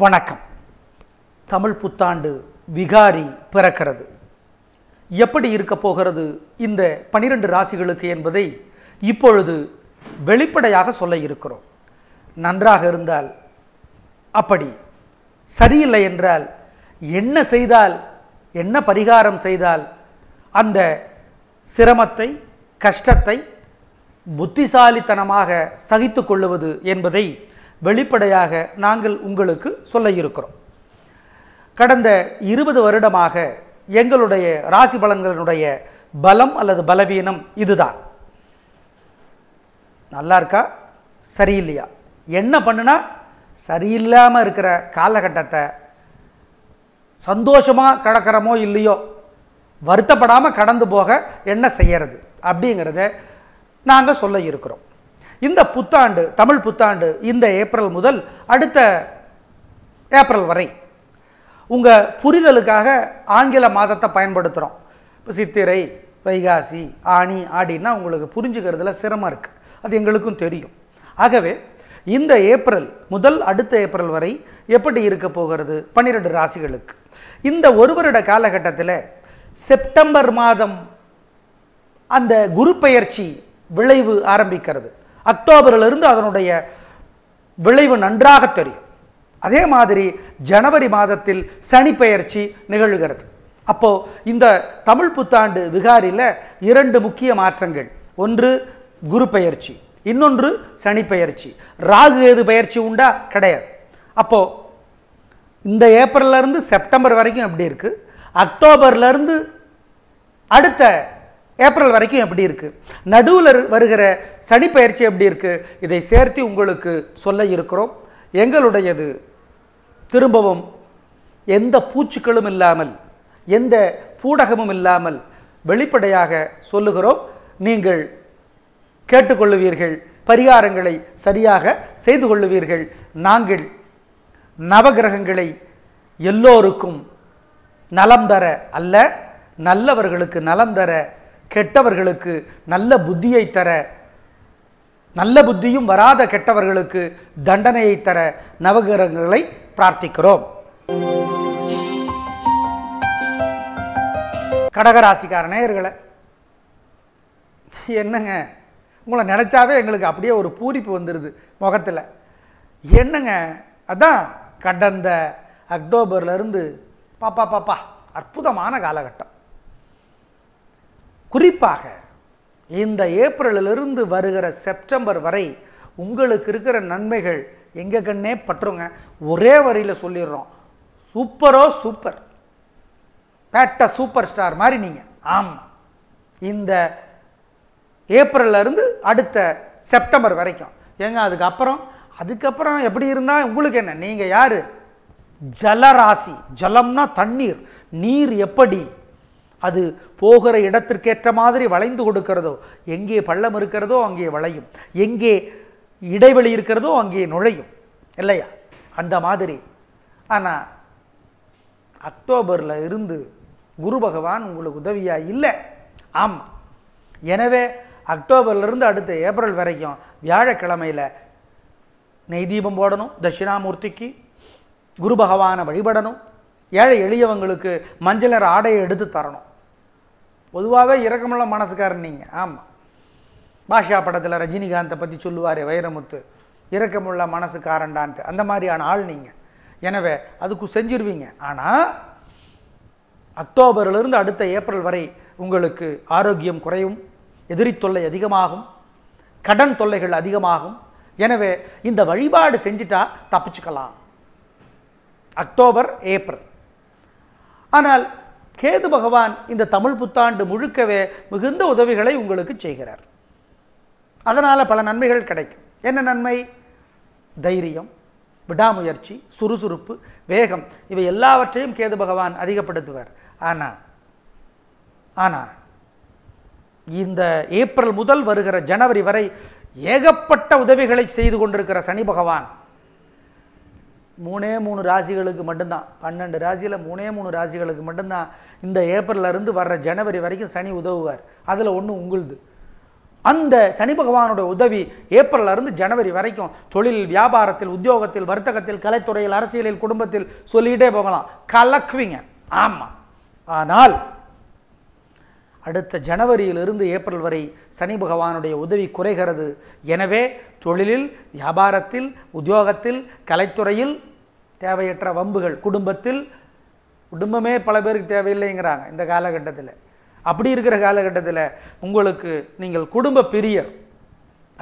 வணக்கம். தமிழ் புத்தாண்டு விகாரி பிறக்கிறது. எப்படி இருக்க போகிறது இந்த பனிரெண்டு ராசிகளுக்கு என்பதை இப்பொழுது வெளிப்படையாக சொல்ல இருக்கிறோம். நன்றாக இருந்தால் அப்படி. சரியில்லை என்றால் என்ன செய்தால் என்ன பரிகாரம் செய்தால் அந்த சிரமத்தை கஷ்டத்தை புத்திசாலித்தனமாக சகித்து கொள்ளுவது என்பதை வெளிப்படையாக நாங்கள் உங்களுக்கு சொல்ல இருக்கிறோம். கடந்த இருபது வருடமாக எங்களுடைய ராசி பலன்களினுடைய பலம் அல்லது பலவீனம் இதுதான். நல்லா இருக்கா? சரியில்லையா? என்ன பண்ணுனா சரியில்லாமல் இருக்கிற காலகட்டத்தை சந்தோஷமாக கடக்கிறோமோ இல்லையோ வருத்தப்படாமல் கடந்து போக என்ன செய்யறது அப்படிங்கிறத நாங்கள் சொல்ல இருக்கிறோம். இந்த புத்தாண்டு தமிழ் புத்தாண்டு இந்த ஏப்ரல் முதல் அடுத்த ஏப்ரல் வரை உங்கள் புரிதலுக்காக ஆங்கில மாதத்தை பயன்படுத்துகிறோம் இப்போ சித்திரை வைகாசி ஆனி ஆடின்னா உங்களுக்கு புரிஞ்சுக்கிறதுல சிரமம் இருக்குது அது எங்களுக்கும் தெரியும். ஆகவே இந்த ஏப்ரல் முதல் அடுத்த ஏப்ரல் வரை எப்படி இருக்க போகிறது? பன்னிரெண்டு ராசிகளுக்கு. இந்த ஒரு வருட காலகட்டத்தில் செப்டம்பர் மாதம் அந்த குரு பெயர்ச்சி விளைவு ஆரம்பிக்கிறது. அக்டோபரிலிருந்து அதனுடைய விளைவு நன்றாக தெரியும். அதே மாதிரி ஜனவரி மாதத்தில் சனி பெயர்ச்சி நிகழ்கிறது. அப்போது இந்த தமிழ் புத்தாண்டு விகாரியில் இரண்டு முக்கிய மாற்றங்கள். ஒன்று குரு பெயர்ச்சி இன்னொன்று சனி பெயர்ச்சி ராகு ஏது பெயர்ச்சி உண்டா? கிடையாது. அப்போது இந்த ஏப்ரல்ல இருந்து செப்டம்பர் வரைக்கும் எப்படி இருக்குது அக்டோபர்லேருந்து அடுத்த ஏப்ரல் வரைக்கும் எப்படி இருக்குது நடுவில் வருகிற சனி பயிற்சி எப்படி இருக்கு? இதை சேர்த்து உங்களுக்கு சொல்ல இருக்கிறோம். எங்களுடையது திரும்பவும் எந்த பூச்சுக்களும் இல்லாமல் எந்த பூடகமும் இல்லாமல் வெளிப்படையாக சொல்லுகிறோம். நீங்கள் கேட்டுக்கொள்ளுவீர்கள் பரிகாரங்களை சரியாக செய்து கொள்ளுவீர்கள். நாங்கள் நவகிரகங்களை எல்லோருக்கும் நலம் தர அல்ல நல்லவர்களுக்கு நலம் தர கெட்டவர்களுக்கு நல்ல புத்தியை தர நல்ல புத்தியும் வராத கெட்டவர்களுக்கு தண்டனையை தர நவகிரகங்களை பிரார்த்திக்கிறோம். கடகராசிக்கார நேயர்களை என்னங்க? உங்களை நினச்சாவே எங்களுக்கு அப்படியே ஒரு பூரிப்பு வந்துடுது முகத்தில். என்னங்க? அதான் கடந்த அக்டோபர்லேருந்து பாப்பா பாப்பா அற்புதமான காலகட்டம். குறிப்பாக இந்த ஏப்ரலிலிருந்து வருகிற செப்டம்பர் வரை உங்களுக்கு இருக்கிற நன்மைகள் எங்க கண்ணே பற்றுங்க ஒரே வரியில் சொல்லிடுறோம். சூப்பரோ சூப்பர். பேட்ட சூப்பர் ஸ்டார் மாதிரி நீங்கள் ஆமாம் இந்த ஏப்ரல்ல இருந்து அடுத்த செப்டம்பர் வரைக்கும். ஏங்க அதுக்கப்புறம் அதுக்கப்புறம் எப்படி இருந்தால் உங்களுக்கு என்ன? நீங்கள் யார்? ஜலராசி. ஜலம்னா தண்ணீர். நீர் எப்படி? அது போகிற இடத்திற்கேற்ற மாதிரி வளைந்து கொடுக்கிறதோ எங்கே பள்ளம் இருக்கிறதோ அங்கே வளையும். எங்கே இடைவெளி இருக்கிறதோ அங்கே நுழையும். இல்லையா? அந்த மாதிரி. ஆனால் அக்டோபரில் இருந்து குரு பகவான் உங்களுக்கு உதவியாக இல்லை. ஆமாம் எனவே அக்டோபர்லேருந்து அடுத்த ஏப்ரல் வரைக்கும் வியாழக்கிழமையில் நெய் தீபம் போடணும் தட்சிணாமூர்த்திக்கு குரு பகவானை வழிபடணும் ஏழை எளியவங்களுக்கு மஞ்சள் ஆடையை எடுத்து தரணும். பொதுவாகவே இறக்கமுள்ள மனசுக்காரன் நீங்கள் ஆமாம் பாஷா படத்தில் ரஜினிகாந்தை பற்றி சொல்லுவார் வைரமுத்து. இறக்கமுள்ள மனசுக்காரண்டான்ட்டு அந்த மாதிரியான ஆள் நீங்கள் எனவே அதுக்கு செஞ்சிருவீங்க. ஆனால் அக்டோபரிலிருந்து அடுத்த ஏப்ரல் வரை உங்களுக்கு ஆரோக்கியம் குறையும் எதிரி தொல்லை அதிகமாகும் கடன் தொல்லைகள் அதிகமாகும். எனவே இந்த வழிபாடு செஞ்சுட்டா தப்பிச்சுக்கலாம். October April. ஆனால் கேது பகவான் இந்த தமிழ் புத்தாண்டு முழுக்கவே மிகுந்த உதவிகளை உங்களுக்கு செய்கிறார். அதனால் பல நன்மைகள் கிடைக்கும். என்ன நன்மை? தைரியம் விடாமுயற்சி சுறுசுறுப்பு வேகம். இவை எல்லாவற்றையும் கேது பகவான் அதிகப்படுத்துவார். ஆனால் ஆனால் இந்த ஏப்ரல் முதல் வருகிற ஜனவரி வரை ஏகப்பட்ட உதவிகளை செய்து கொண்டிருக்கிற சனி பகவான் மூணே மூணு ராசிகளுக்கு மட்டும்தான். பன்னெண்டு ராசியில் மூணே மூணு ராசிகளுக்கு மட்டும்தான் இந்த ஏப்ரல்ல இருந்து வர்ற ஜனவரி வரைக்கும் சனி உதவுவார். அதில் ஒன்று உங்களுது. அந்த சனி பகவானுடைய உதவி ஏப்ரல்ல இருந்து ஜனவரி வரைக்கும் தொழில் வியாபாரத்தில் உத்தியோகத்தில் வர்த்தகத்தில் கலைத்துறையில் அரசியலில் குடும்பத்தில் சொல்லிக்கிட்டே போகலாம். கலக்குவீங்க. ஆமாம் ஆனால் அடுத்த ஜனவரியிலிருந்து ஏப்ரல் வரை சனி பகவானுடைய உதவி குறைகிறது. எனவே தொழிலில் வியாபாரத்தில் உத்தியோகத்தில் கலைத்துறையில் தேவையற்ற வம்புகள். குடும்பத்தில் குடும்பமே பல பேருக்கு தேவையில்லைங்கிறாங்க இந்த காலகட்டத்தில். அப்படி இருக்கிற காலகட்டத்தில் உங்களுக்கு நீங்கள் குடும்ப பிரியர்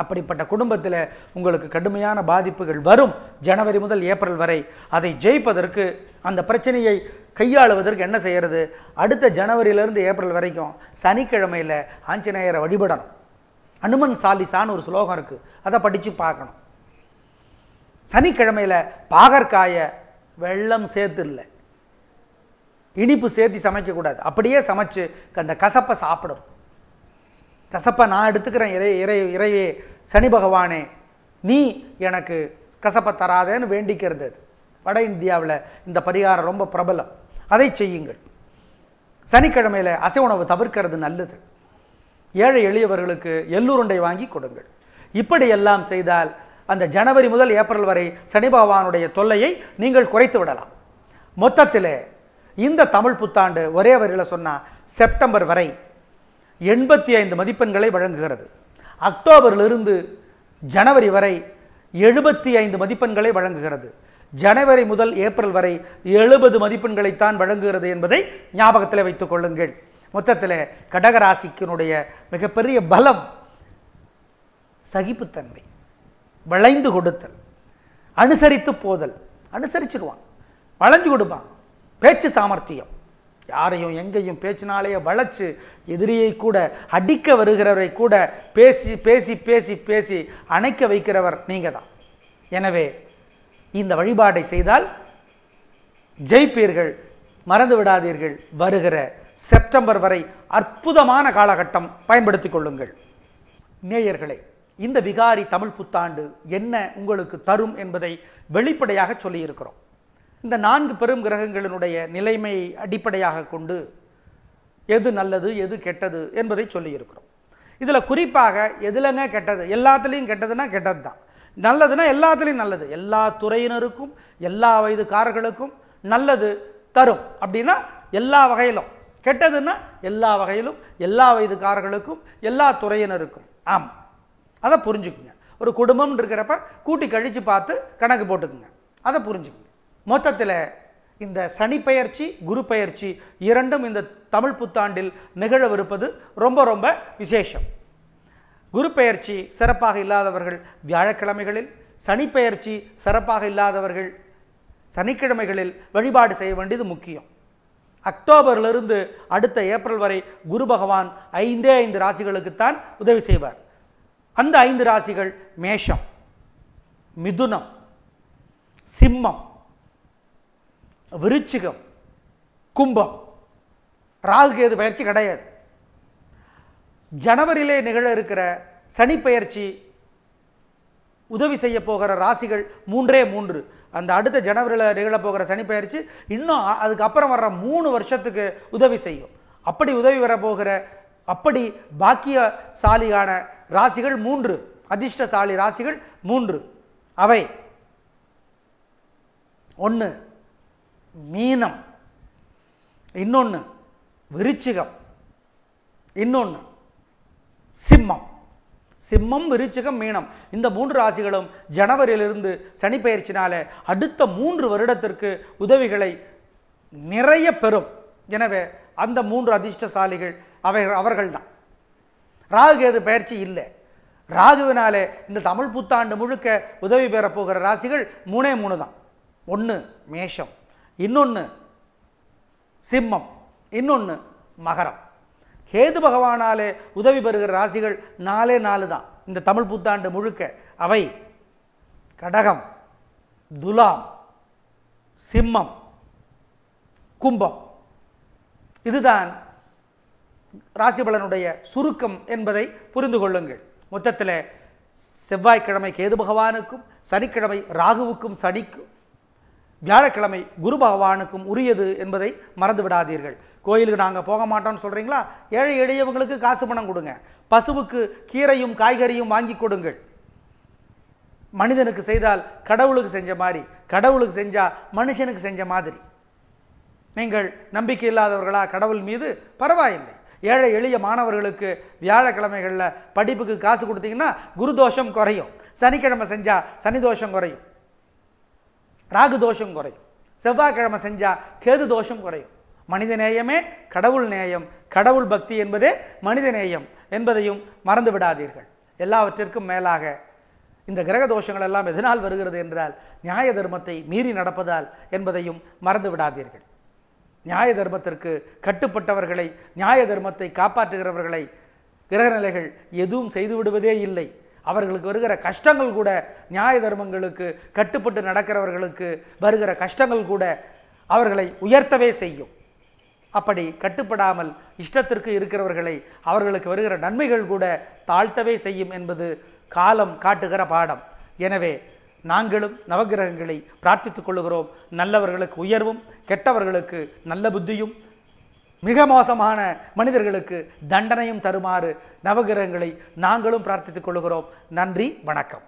அப்படிப்பட்ட குடும்பத்தில் உங்களுக்கு கடுமையான பாதிப்புகள் வரும். ஜனவரி முதல் ஏப்ரல் வரை அதை ஜெயிப்பதற்கு அந்த பிரச்சனையை கையாளுவதற்கு என்ன செய்கிறது அடுத்த ஜனவரியிலேருந்து ஏப்ரல் வரைக்கும் சனிக்கிழமையில் ஆஞ்சநேயரை வழிபடணும். அனுமன் சாலிசான்னு ஒரு ஸ்லோகம் இருக்குது அதை படித்து பார்க்கணும். சனிக்கிழமையில் பாகற்காயை வெள்ளம் சேர்த்து இல்லை இனிப்பு சேர்த்து சமைக்கக்கூடாது. அப்படியே சமைச்சு அந்த கசப்பை சாப்பிடும் கசப்பை நான் எடுத்துக்கிறேன். இறை இறை இறைவே சனி பகவானே நீ எனக்கு கசப்பை தராதேன்னு வேண்டிக்கிறது அது. வட இந்தியாவில் இந்த பரிகாரம் ரொம்ப பிரபலம். அதை செய்யுங்கள். சனிக்கிழமையில் அசை உணவு தவிர்க்கிறது நல்லது. ஏழை எளியவர்களுக்கு எள்ளுருண்டை வாங்கி கொடுங்கள். இப்படியெல்லாம் செய்தால் அந்த ஜனவரி முதல் ஏப்ரல் வரை சனி பகவானுடைய தொல்லையை நீங்கள் குறைத்து விடலாம். மொத்தத்தில் இந்த தமிழ் புத்தாண்டு ஒரே வரியில் சொன்னால் செப்டம்பர் வரை எண்பத்தி ஐந்து மதிப்பெண்களை வழங்குகிறது. அக்டோபரிலிருந்து ஜனவரி வரை எழுபத்தி ஐந்து மதிப்பெண்களை வழங்குகிறது. ஜனவரி முதல் ஏப்ரல் வரை எழுபது மதிப்பெண்களைத்தான் வழங்குகிறது என்பதை ஞாபகத்தில் வைத்துக் கொள்ளுங்கள். மொத்தத்தில் கடகராசிக்கினுடைய மிகப்பெரிய பலம் சகிப்புத்தன்மை. வளைந்து கொடுத்தல் அனுசரித்து போதல் அனுசரிச்சிடுவான் வளைஞ்சு கொடுப்பான். பேச்சு சாமர்த்தியம். யாரையும் எங்கேயும் பேச்சினாலேயே வளைச்சு எதிரியை கூட அடிக்க வருகிறவரை கூட பேசி பேசி பேசி பேசி அணைக்க வைக்கிறவர் நீங்கள் தான் எனவே இந்த வழிபாடை செய்தால் ஜெயிப்பீர்கள் மறந்து விடாதீர்கள் வருகிற செப்டம்பர் வரை அற்புதமான காலகட்டம் பயன்படுத்திக் கொள்ளுங்கள். நேயர்களே இந்த விகாரி தமிழ் புத்தாண்டு என்ன உங்களுக்கு தரும் என்பதை வெளிப்படையாக சொல்லியிருக்கிறோம். இந்த நான்கு பெரும் கிரகங்களினுடைய நிலைமையை அடிப்படையாக கொண்டு எது நல்லது எது கெட்டது என்பதை சொல்லியிருக்கிறோம். இதில் குறிப்பாக எதுலங்க கெட்டது? எல்லாத்துலேயும் கெட்டதுன்னா கெட்டது தான் நல்லதுன்னா எல்லாத்துலேயும் நல்லது. எல்லா துறையினருக்கும் எல்லா வயதுக்காரர்களுக்கும் நல்லது தரும். அப்படின்னா எல்லா வகையிலும். கெட்டதுன்னா எல்லா வகையிலும் எல்லா வயதுக்காரர்களுக்கும் எல்லா துறையினருக்கும். ஆம். அதை புரிஞ்சுக்குங்க. ஒரு குடும்பம்னு இருக்கிறப்ப கூட்டி கழித்து பார்த்து கணக்கு போட்டுக்குங்க. அதை புரிஞ்சுக்குங்க. மொத்தத்தில் இந்த சனி பயிற்சி குரு பயிற்சி இரண்டும் இந்த தமிழ் புத்தாண்டில் நிகழவிருப்பது ரொம்ப ரொம்ப விசேஷம். குரு பெயர்ச்சி சிறப்பாக இல்லாதவர்கள் வியாழக்கிழமைகளில் சனி பெயர்ச்சி சிறப்பாக இல்லாதவர்கள் சனிக்கிழமைகளில் வழிபாடு செய்ய வேண்டியது முக்கியம். அக்டோபரிலிருந்து அடுத்த ஏப்ரல் வரை குரு பகவான் ஐந்தே ஐந்து ராசிகளுக்குத்தான் உதவி செய்வார். அந்த ஐந்து ராசிகள் மேஷம் மிதுனம் சிம்மம் விருச்சிகம் கும்பம். ராகு கேது பயிற்சி கிடையாது. ஜனவரியிலே நிகழ இருக்கிற சனி பயிற்சி உதவி செய்ய போகிற ராசிகள் மூன்றே மூன்று. அந்த அடுத்த ஜனவரியில் நிகழ போகிற சனி பயிற்சி இன்னும் அதுக்கப்புறம் வர்ற மூணு வருஷத்துக்கு உதவி செய்யும். அப்படி உதவி வரப்போகிற அப்படி பாக்கியசாலியான ராசிகள் மூன்று. அதிர்ஷ்டசாலி ராசிகள் மூன்று. அவை ஒன்று மீனம். இன்னொன்று விருச்சிகம். இன்னொன்று சிம்மம். சிம்மம் விருச்சிகம் மீனம். இந்த மூன்று ராசிகளும் ஜனவரியிலிருந்து சனிப்பெயர்ச்சினால அடுத்த மூன்று வருடத்திற்கு உதவிகளை நிறைய பெறும். எனவே அந்த மூன்று அதிர்ஷ்டசாலிகள் அவை அவர்கள்தான். ராகுகேது பயிற்சி இல்லை. ராகுவினாலே இந்த தமிழ் புத்தாண்டு முழுக்க உதவி பெறப்போகிற ராசிகள் மூணே மூணு தான். ஒன்று மேஷம் இன்னொன்று சிம்மம் இன்னொன்று மகரம். கேது பகவானாலே உதவி பெறுகிற ராசிகள் நாலே நாலு தான். இந்த தமிழ் புத்தாண்டு முழுக்க. அவை கடகம் துலாம் சிம்மம் கும்பம். இதுதான் ராசிபலனுடைய சுருக்கம் என்பதை புரிந்து கொள்ளுங்கள். மொத்தத்தில் செவ்வாய்க்கிழமை கேது பகவானுக்கும் சனிக்கிழமை ராகுவுக்கும் சனிக்கும் வியாழக்கிழமை குரு பகவானுக்கும் உரியது என்பதை மறந்து விடாதீர்கள். கோயிலுக்கு நாங்கள் போக மாட்டோம்னு சொல்கிறீங்களா ஏழை எளியவங்களுக்கு காசு பணம் கொடுங்க. பசுவுக்கு கீரையும் காய்கறியும் வாங்கி கொடுங்கள். மனிதனுக்கு செய்தால் கடவுளுக்கு செஞ்ச மாதிரி கடவுளுக்கு செஞ்சால் மனுஷனுக்கு செஞ்ச மாதிரி. நீங்கள் நம்பிக்கை இல்லாதவர்களா? கடவுள் மீது பரவாயில்லை. ஏழை எளிய மாணவர்களுக்கு வியாழக்கிழமைகளில் படிப்புக்கு காசு கொடுத்தீங்கன்னா குரு தோஷம் குறையும். சனிக்கிழமை செஞ்சால் சனி தோஷம் குறையும். ராகு தோஷம் குறையும். செவ்வாய்க்கிழமை செஞ்சால் கேது தோஷம் குறையும். மனித நேயமே கடவுள் நேயம். கடவுள் பக்தி என்பதே மனித நேயம் என்பதையும் மறந்து விடாதீர்கள். எல்லாவற்றிற்கும் மேலாக இந்த கிரக தோஷங்கள் எல்லாம் எதனால் வருகிறது என்றால் நியாய தர்மத்தை மீறி நடப்பதால் என்பதையும் மறந்து விடாதீர்கள். நியாய தர்மத்திற்கு கட்டுப்பட்டவர்களை நியாய தர்மத்தை காப்பாற்றுகிறவர்களை கிரகநிலைகள் எதுவும் செய்து விடுவதே இல்லை. அவர்களுக்கு வருகிற கஷ்டங்கள் கூட நியாய தர்மங்களுக்கு கட்டுப்பட்டு நடக்கிறவர்களுக்கு வருகிற கஷ்டங்கள் கூட அவர்களை உயர்த்தவே செய்யும். அப்படி கட்டுப்படாமல் இஷ்டத்திற்கு இருக்கிறவர்களை அவர்களுக்கு வருகிற நன்மைகள் கூட தாழ்த்தவே செய்யும் என்பது காலம் காட்டுகிற பாடம். எனவே நாங்களும் நவகிரகங்களை பிரார்த்தித்துக் கொள்கிறோம் நல்லவர்களுக்கு உயர்வும் கெட்டவர்களுக்கு நல்ல புத்தியும் மிக மோசமான மனிதர்களுக்கு தண்டனையும் தருமாறு நவகிரகங்களை நாங்களும் பிரார்த்தித்துக் கொள்கிறோம் நன்றி வணக்கம்.